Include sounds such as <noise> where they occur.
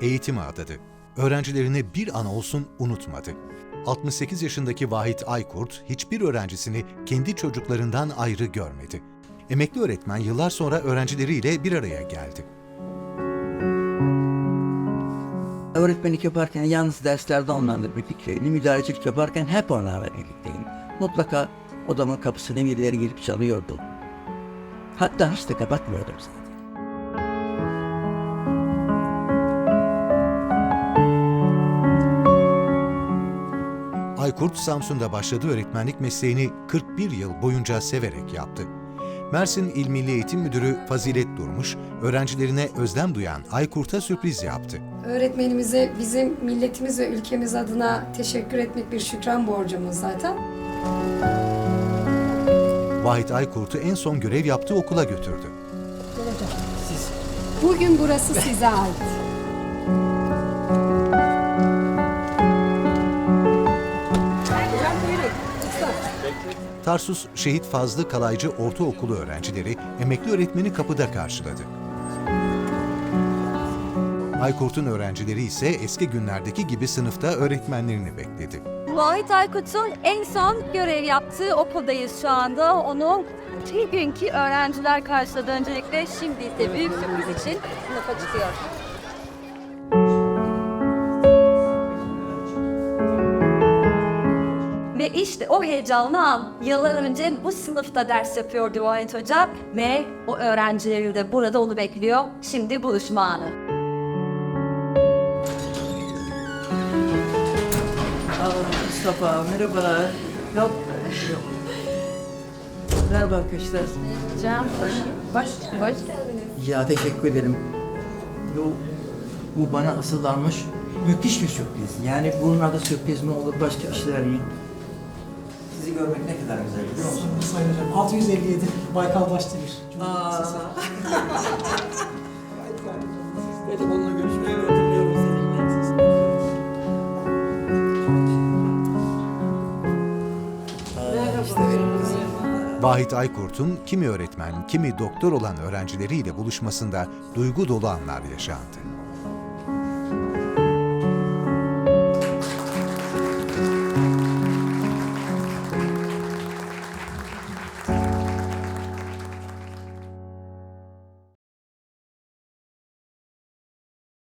eğitime adadı. Öğrencilerini bir an olsun unutmadı. 68 yaşındaki Vahit Aykurt hiçbir öğrencisini kendi çocuklarından ayrı görmedi. Emekli öğretmen yıllar sonra öğrencileriyle bir araya geldi. Öğretmenlik yaparken yalnız derslerde onlarla birlikteydim. Müdahalecilik yaparken hep onlarla birlikteydim. Mutlaka odamın kapısına birileri gelip çalıyordu. Hatta hiç de kapatmıyordum zaten. Aykurt Samsun'da başladığı öğretmenlik mesleğini 41 yıl boyunca severek yaptı. Mersin İl Milli Eğitim Müdürü Fazilet Durmuş, öğrencilerine özlem duyan Aykurt'a sürpriz yaptı. Öğretmenimize bizim milletimiz ve ülkemiz adına teşekkür etmek bir şükran borcumuz zaten. Vahit Aykurt'u en son görev yaptığı okula götürdü. Bugün burası size ait. Tarsus Şehit Fazlı Kalaycı Ortaokulu öğrencileri emekli öğretmeni kapıda karşıladı. Aykurt'un öğrencileri ise eski günlerdeki gibi sınıfta öğretmenlerini bekledi. Vahit Aykut'un en son görev yaptığı okuldayız şu anda. Onu bir günkü öğrenciler karşıladı öncelikle. Şimdi ise büyük sürpriz için sınıfa çıkıyor. Ve işte o heyecanlı an yıllar önce bu sınıfta ders yapıyordu Vahit Hoca ve o öğrencileri de burada onu bekliyor. Şimdi buluşma anı. Aa, Mustafa merhaba. Yok. Merhaba arkadaşlar. Cem, hoş, hoş Ya teşekkür ederim. Bu, bu bana asıllanmış müthiş bir sürpriz. Yani bunun adı sürpriz mi olur başka işler mi? Sizi görmek ne kadar güzel biliyor musun? Sayın Hocam 657 Baykal Başdemir. Aa. <laughs> Telefonla hatırlıyorum seninle. İşte benim kızım. Vahit Aykurt'un kimi öğretmen, kimi doktor olan öğrencileriyle buluşmasında duygu dolu anlar yaşandı.